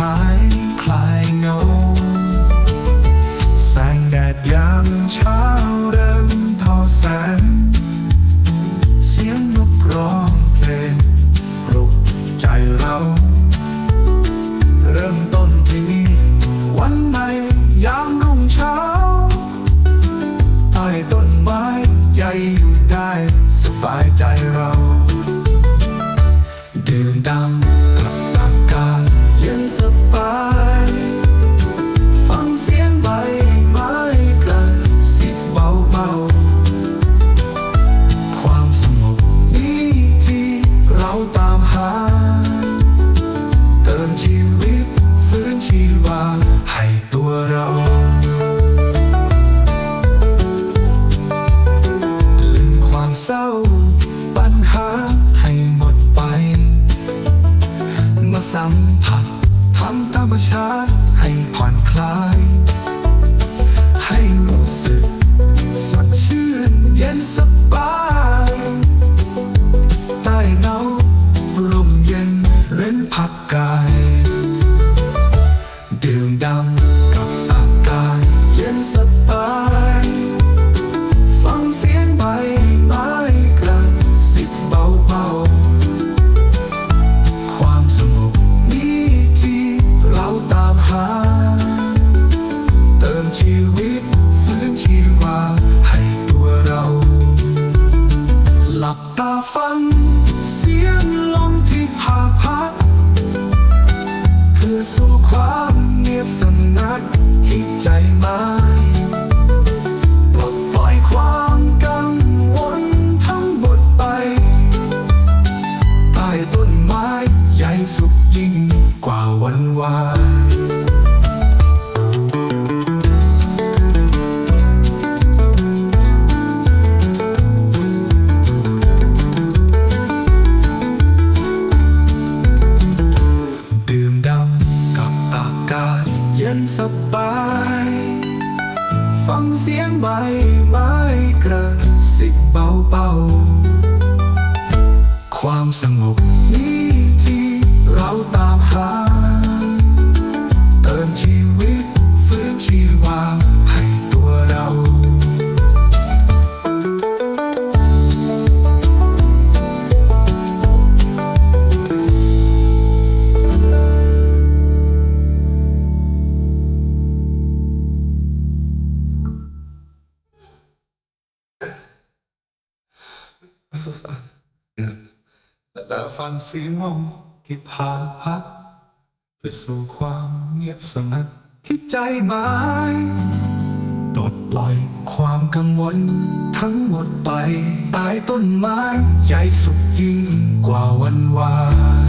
ม้คลายเงา แสงแดดยามเช้าเริ่มทอแสง เสียงนกร้องเพลงปลุกใจเรา เริ่มต้นที่นี่วันใหม่ยามรุ่งเช้าใต้ต้นไม้ใหญ่อยู่ได้สบายใจเรา ดื่มดำ สบาย ฟังเสียงใบไม้กระสิบเบาๆ ความสงบนี้ที่เราตามหา เติมชีวิตฟื้นชีวาให้ตัวเราลืมความเศร้าปัญหาให้หมดไป มาสัม ฟัง เสียงลมที่พาพัดเพื่อสู่ความเงียบสงัดที่ใจมา ย็นสบาย ฟังเสียงใบไม้กระสิบเบาๆ ความสงบ แต่ฟังเสียงลมที่พาพัดไปสู่ความเงียบสงัดที่ใจหมายปลดปล่อยความกังวล ทั้งหมดไปใต้ต้นไม้ใหญ่สุดยิ่งกว่าวันวาน